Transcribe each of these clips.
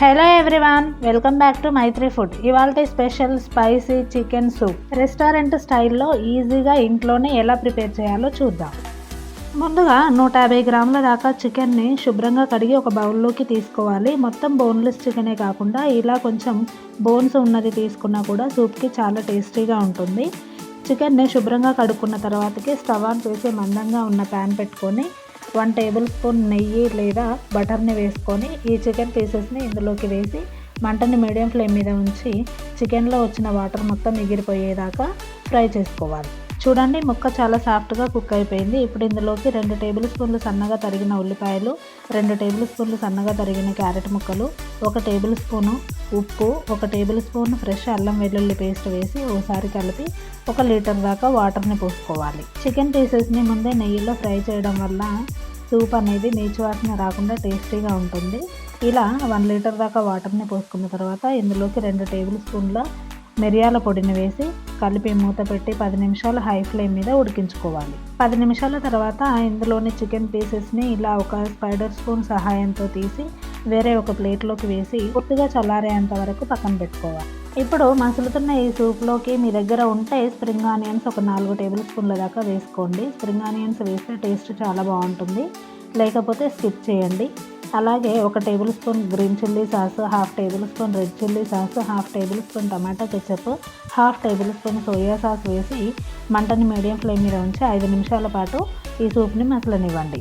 Hello everyone welcome back to Maitri food ఇవాళ special spicy chicken soup restaurant స్టైల్లో ఈజీగా ఇంట్లోనే ఎలా ప్రిపేర్ చేయాలో చూద్దాం. ముందుగా నూట యాభై గ్రాముల దాకా చికెన్ని శుభ్రంగా కడిగి ఒక బౌల్లోకి తీసుకోవాలి. మొత్తం బోన్లెస్ చికెనే కాకుండా ఇలా కొంచెం బోన్స్ ఉన్నది తీసుకున్నా కూడా సూప్కి చాలా టేస్టీగా ఉంటుంది. చికెన్ని శుభ్రంగా కడుక్కున్న తర్వాతకి స్టవ్ ఆన్ చేసి మందంగా ఉన్న ప్యాన్ పెట్టుకొని వన్ టేబుల్ స్పూన్ నెయ్యి లేదా బటర్ని వేసుకొని ఈ చికెన్ పీసెస్ని ఇందులోకి వేసి మంటని మీడియం ఫ్లేమ్ మీద ఉంచి చికెన్లో వచ్చిన వాటర్ మొత్తం ఎగిరిపోయేదాకా ఫ్రై చేసుకోవాలి. చూడండి ముక్క చాలా సాఫ్ట్గా కుక్ అయిపోయింది. ఇప్పుడు ఇందులోకి రెండు టేబుల్ స్పూన్లు సన్నగా తరిగిన ఉల్లిపాయలు రెండు టేబుల్ స్పూన్లు సన్నగా తరిగిన క్యారెట్ ముక్కలు ఒక టేబుల్ స్పూను ఉప్పు ఒక టేబుల్ స్పూన్ ఫ్రెష్ అల్లం వెల్లుల్లి పేస్ట్ వేసి ఓసారి కలిపి ఒక లీటర్ దాకా వాటర్ని పోసుకోవాలి. చికెన్ పీసెస్ని ముందే నెయ్యిలో ఫ్రై చేయడం వల్ల సూప్ అనేది నీచు వాసన రాకుండా టేస్టీగా ఉంటుంది. ఇలా వన్ లీటర్ దాకా వాటర్ని పోసుకున్న తర్వాత ఇందులోకి రెండు టేబుల్ స్పూన్ల మిరియాల పొడిని వేసి కలిపి మూత పెట్టి పది నిమిషాలు హై ఫ్లేమ్ మీద ఉడికించుకోవాలి. పది నిమిషాల తర్వాత ఇందులోని చికెన్ పీసెస్ని ఇలా ఒక స్పైడర్ స్పూన్ సహాయంతో తీసి వేరే ఒక ప్లేట్లోకి వేసి పూర్తిగా చల్లారేంత వరకు పక్కన పెట్టుకోవాలి. ఇప్పుడు మసులుతున్న ఈ సూప్లోకి మీ దగ్గర ఉంటే స్ప్రింగ్ ఆనియన్స్ ఒక నాలుగు టేబుల్ స్పూన్ల దాకా వేసుకోండి. స్ప్రింగ్ ఆనియన్స్ వేస్తే టేస్ట్ చాలా బాగుంటుంది. లేకపోతే స్కిప్ చేయండి. అలాగే ఒక table spoon green chilli sauce half table spoon red chilli sauce half table spoon టమాటా ketchup half table spoon soya sauce వేసి మంటని మీడియం ఫ్లేమ్ మీద ఉంచి ఐదు నిమిషాల పాటు ఈ సూప్ని మసలనివ్వండి.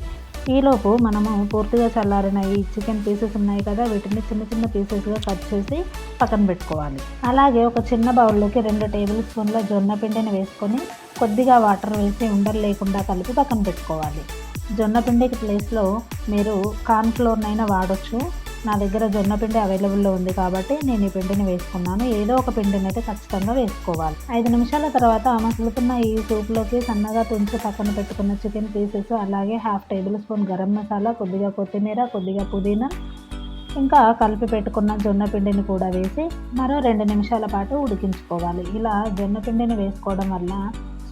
ఈలోపు మనము పూర్తిగా చల్లారిన ఈ చికెన్ పీసెస్ ఉన్నాయి కదా వీటిని చిన్న చిన్న పీసెస్గా కట్ చేసి పక్కన పెట్టుకోవాలి. అలాగే ఒక చిన్న బౌల్లోకి రెండు టేబుల్ స్పూన్ల జొన్న పిండిని వేసుకొని కొద్దిగా వాటర్ వేసి ఉండలు లేకుండా కలిపి పక్కన పెట్టుకోవాలి. జొన్న పిండికి ప్లేస్లో మీరు కార్న్ఫ్లోర్నైనా వాడచ్చు నా దగ్గర జొన్న పిండి అవైలబుల్లో ఉంది కాబట్టి నేను ఈ పిండిని వేసుకున్నాను. ఏదో ఒక పిండిని అయితే ఖచ్చితంగా వేసుకోవాలి. ఐదు నిమిషాల తర్వాత మసులుతున్న ఈ సూప్లోకి సన్నగా తుంచి పక్కన పెట్టుకున్న చికెన్ పీసెస్ అలాగే half table spoon garam masala కొద్దిగా కొత్తిమీర కొద్దిగా పుదీనా ఇంకా కలిపి పెట్టుకున్న జొన్న పిండిని కూడా వేసి మరో రెండు నిమిషాల పాటు ఉడికించుకోవాలి. ఇలా జొన్న పిండిని వేసుకోవడం వల్ల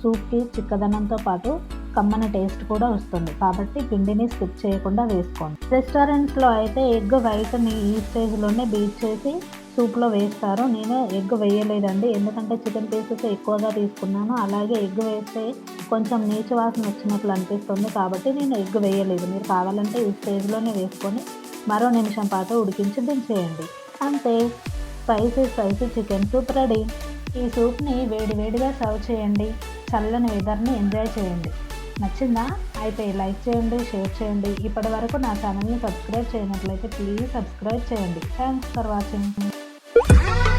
సూప్కి చిక్కదనంతో పాటు కమ్మని టేస్ట్ కూడా వస్తుంది. కాబట్టి పిండిని స్కిప్ చేయకుండా వేసుకోండి. రెస్టారెంట్స్లో అయితే ఎగ్ వైట్ని ఈ స్టేజ్లోనే బీట్ చేసి సూప్లో వేస్తారు. నేను ఎగ్ వేయలేదండి. ఎందుకంటే చికెన్ పీసెస్ ఎక్కువగా తీసుకున్నాను. అలాగే ఎగ్ వేస్తే కొంచెం నీచు వాసన వచ్చినట్లు అనిపిస్తుంది. కాబట్టి నేను ఎగ్ వేయలేదు. మీరు కావాలంటే ఈ స్టేజ్లోనే వేసుకొని మరో నిమిషం పాటు ఉడికించి దించేయండి అంతే. Spicy spicy chicken soup ready ఈ సూప్ని వేడి వేడిగా సర్వ్ చేయండి. చల్లని వెదర్ని ఎంజాయ్ చేయండి. నచ్చిందా? అయితే లైక్ చేయండి షేర్ చేయండి. ఇప్పటి వరకు నా ఛానల్ని సబ్స్క్రైబ్ చేయనట్లయితే ప్లీజ్ సబ్స్క్రైబ్ చేయండి. Thanks for watching.